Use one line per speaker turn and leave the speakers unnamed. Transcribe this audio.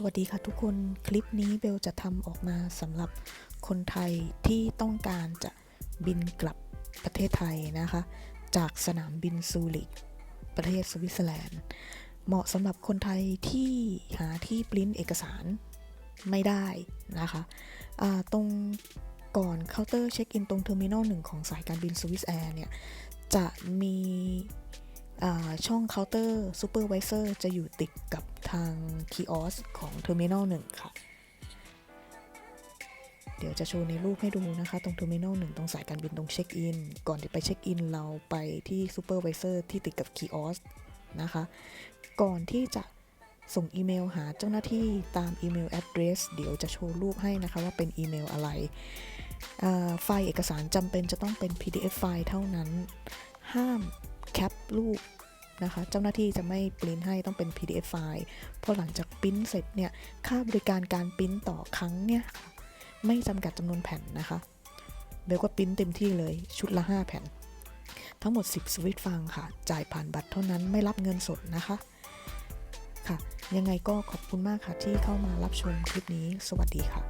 สวัสดีค่ะทุกคนคลิปนี้เบลจะทำออกมาสำหรับคนไทยที่ต้องการจะบินกลับประเทศไทยนะคะ จากสนามบินซูริกประเทศสวิตเซอร์แลนด์ เหมาะสำหรับคนไทยที่หาที่ปริ้นเอกสารไม่ได้นะคะอ่าตรงก่อนเคาน์เตอร์เช็คอินตรงเทอร์มินอลหนึ่งของสายการบินสวิสแอร์เนี่ย จะมีช่องเคาน์เตอร์ซูเปอร์วิเซอร์จะอยู่ติดกับ ทางคีออสของเทอร์มินอลหนึ่งค่ะ เดี๋ยวจะโชว์ในรูปให้ดูนะคะ ตรงเทอร์มินอลหนึ่งตรงสายการบินตรงเช็คอิน ก่อนที่ไปเช็คอินเราไปที่ซูเปอร์วิเซอร์ที่ติดกับคีออสนะคะ ก่อนที่จะส่งอีเมลหาเจ้าหน้าที่ตามอีเมล address เดี๋ยวจะโชว์รูปให้นะคะว่าเป็นอีเมลอะไรไฟล์เอกสารจำเป็นจะต้องเป็น PDF ไฟล์เท่านั้น ห้ามแคปรูป นะคะ เจ้าหน้าที่จะไม่ปริ้นให้ต้องเป็น PDF ไฟล์พอหลังจากปริ้นเสร็จเนี่ยค่าบริการการปริ้นต่อครั้งเนี่ยไม่จำกัดจำนวนแผ่นนะคะเบลก็ปริ้นเต็มที่เลยชุดละ 5 แผ่น ทั้งหมด 10 สวิตฟังค่ะ จ่ายผ่านบัตรเท่านั้นไม่รับเงินสดนะคะค่ะ ยังไงก็ขอบคุณมากค่ะที่เข้ามารับชมคลิปนี้ สวัสดีค่ะ